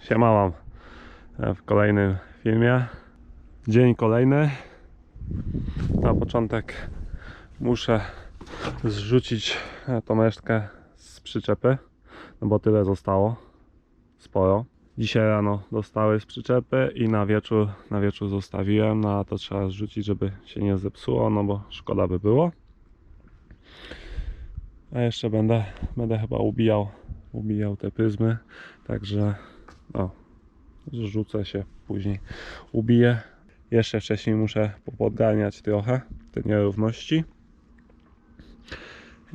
Siema wam e, w kolejnym filmie. Dzień kolejny. Na początek muszę zrzucić e, tą resztkę z przyczepy, no bo tyle zostało. Sporo. Dzisiaj rano dostały z przyczepy i na wieczór, na wieczór zostawiłem, no a to trzeba zrzucić, żeby się nie zepsuło, no bo szkoda by było. A jeszcze będę, będę chyba ubijał, ubijał te pryzmy, także o, zrzucę się później, ubiję. Jeszcze wcześniej muszę podganiać trochę te nierówności.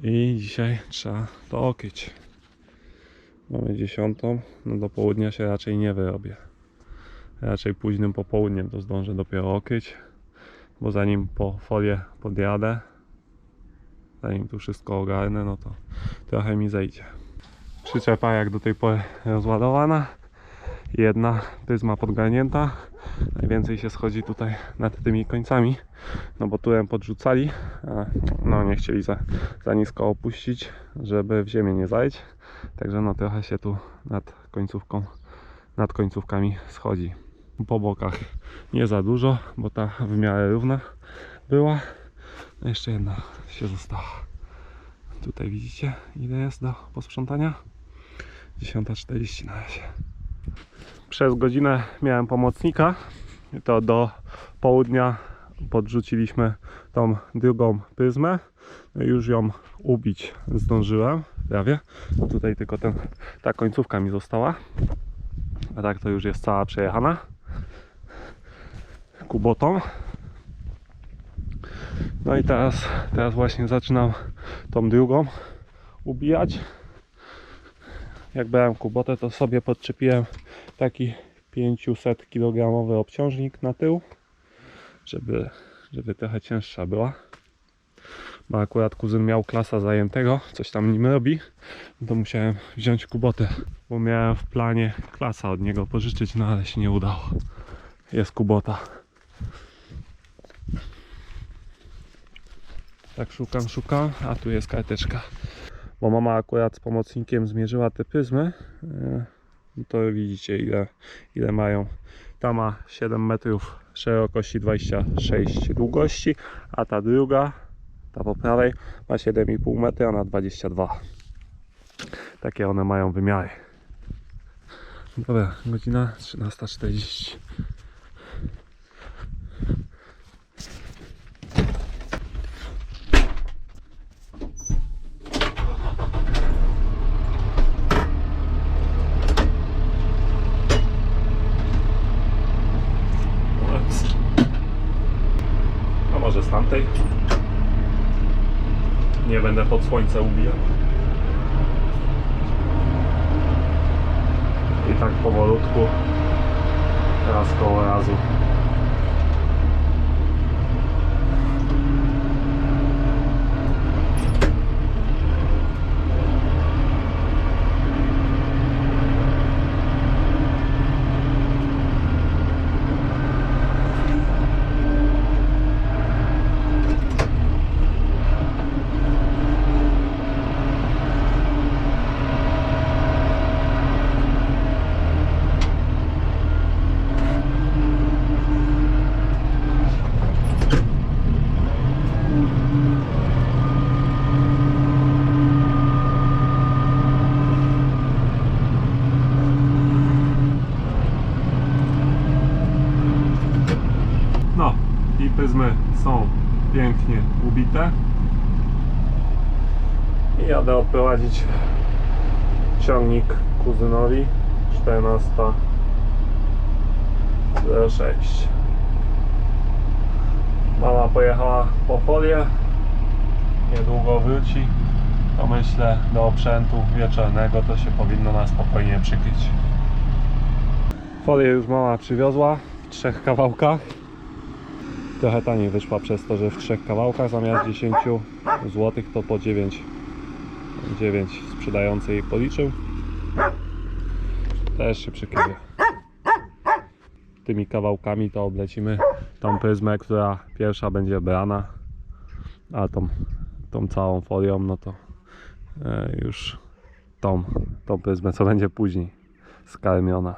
I dzisiaj trzeba to okryć. Mamy dziesiątą, no do południa się raczej nie wyrobię. Raczej późnym popołudniem to zdążę dopiero okryć, bo zanim po folię podjadę, zanim tu wszystko ogarnę, no to trochę mi zejdzie. Przyczepa jak do tej pory rozładowana. Jedna pryzma podgarnięta. Najwięcej się schodzi tutaj nad tymi końcami, no bo tułem podrzucali, a no nie chcieli za, za nisko opuścić, żeby w ziemię nie zajść. Także no trochę się tu nad końcówką, nad końcówkami schodzi. Po bokach nie za dużo, bo ta w miarę równa była. No jeszcze jedna się została. Tutaj widzicie ile jest do posprzątania? 10.40 na razie. Przez godzinę miałem pomocnika. To do południa podrzuciliśmy tą drugą pryzmę. Już ją ubić zdążyłem prawie. Tutaj tylko ten, ta końcówka mi została. A tak to już jest cała przejechana kubotą. No i teraz, teraz właśnie zaczynam tą drugą ubijać. Jak brałem kubotę, to sobie podczepiłem taki 500 kg obciążnik na tył, żeby, żeby trochę cięższa była. Bo akurat kuzyn miał klasa zajętego, coś tam nim robi, to musiałem wziąć kubotę, bo miałem w planie klasa od niego pożyczyć, no ale się nie udało. Jest kubota. Tak szukam, szukam, a tu jest karteczka. Bo mama akurat z pomocnikiem zmierzyła te pryzmy. e, To widzicie ile, ile mają. Ta ma 7 metrów szerokości, 26 długości, a ta druga, ta po prawej, ma 7,5 metra na 22. Takie one mają wymiary. Dobra, godzina 13.40. A może z tamtej? Nie będę pod słońce ubijał. I tak powolutku, raz koło razu. No i pryzmy są pięknie ubite. I jadę odprowadzić ciągnik kuzynowi 14.06 Mama pojechała po folię. Niedługo wróci. To myślę do oprzętu wieczornego to się powinno na spokojnie przykryć. Folię już mama przywiozła w trzech kawałkach Trochę taniej wyszła przez to, że w trzech kawałkach zamiast 10 zł to po 9 9 sprzedający jej policzył. Też się przykryje. Tymi kawałkami to oblecimy tą pryzmę, która pierwsza będzie brana, a tą, tą całą folią no to e, już tą, tą pryzmę co będzie później. skarmiona.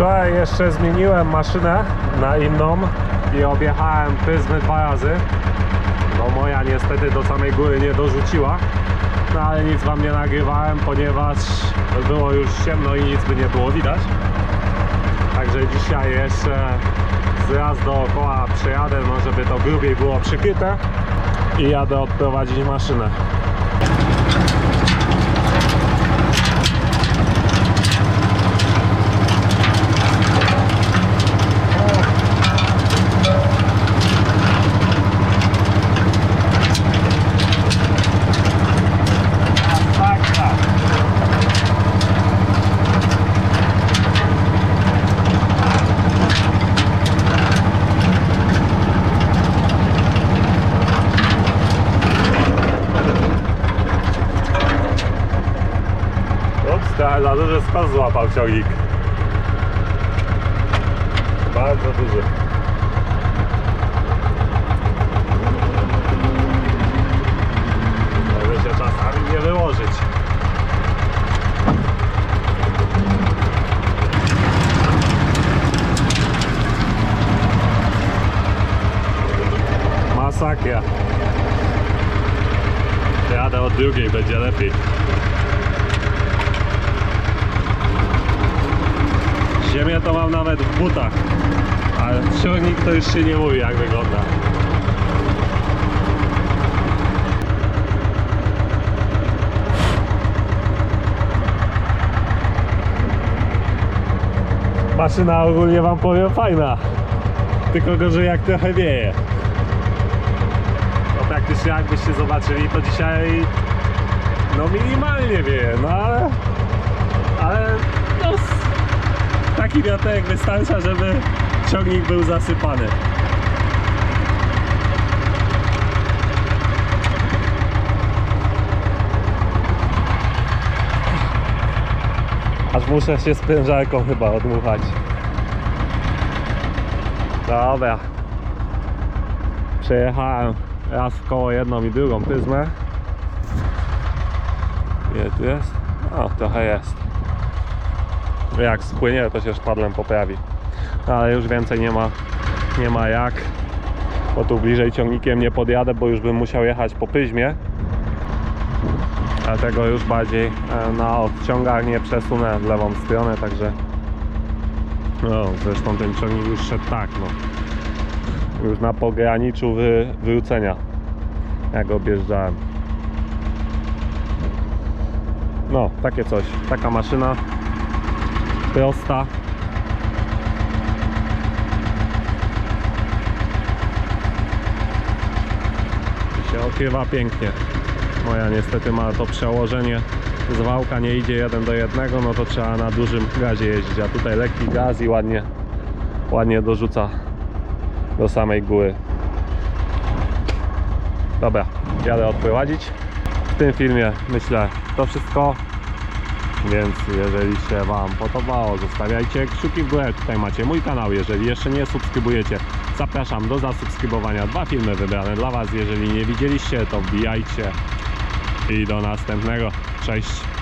Wczoraj jeszcze zmieniłem maszynę na inną i objechałem pryzmy dwa razy. No moja niestety do samej góry nie dorzuciła. No ale nic wam nie nagrywałem, ponieważ było już ciemno i nic by nie było widać. Także dzisiaj jeszcze raz dookoła przejadę, no żeby to grubiej było przykryte i jadę odprowadzić maszynę. Tak, tak. Ups, skos złapał ciągnik. Bardzo duży. Może się czasami nie wyłożyć. Masakra. Jadę od drugiej, będzie lepiej. Ziemię to mam nawet w butach, ale ciągnik to już się nie mówi jak wygląda. Maszyna ogólnie wam powiem fajna, tylko gorzej jak trochę wieje. No praktycznie jakbyście zobaczyli to dzisiaj no minimalnie wieje, no ale ale no, taki wiaterek wystarcza, żeby ciągnik był zasypany. Aż muszę się sprężarką chyba odmuchać. Dobra. Przejechałem raz w koło jedną i drugą pryzmę. Ile tu jest? O, trochę jest. Jak spłynie, to się szpadlem poprawi. Ale już więcej nie ma, nie ma jak. Bo tu bliżej ciągnikiem nie podjadę, bo już bym musiał jechać po pyźmie. Dlatego już bardziej e, na odciągarnię przesunę w lewą stronę, także no, zresztą ten ciągnik już szedł tak, no. Już na pograniczu wy. Jak objeżdżałem. No, takie coś. Taka maszyna. Prosta. I się okrywa pięknie. Moja niestety ma to przełożenie z wałka nie idzie jeden do jednego, no to trzeba na dużym gazie jeździć, a tutaj lekki gaz i ładnie, ładnie dorzuca do samej góry. Dobra, jadę odprowadzić. W tym filmie myślę to wszystko. Więc jeżeli się Wam podobało, zostawiajcie kciuki w górę. Tutaj macie mój kanał. Jeżeli jeszcze nie subskrybujecie, zapraszam do zasubskrybowania. Dwa filmy wybrane dla Was. Jeżeli nie widzieliście, to wbijajcie. I do następnego. Cześć.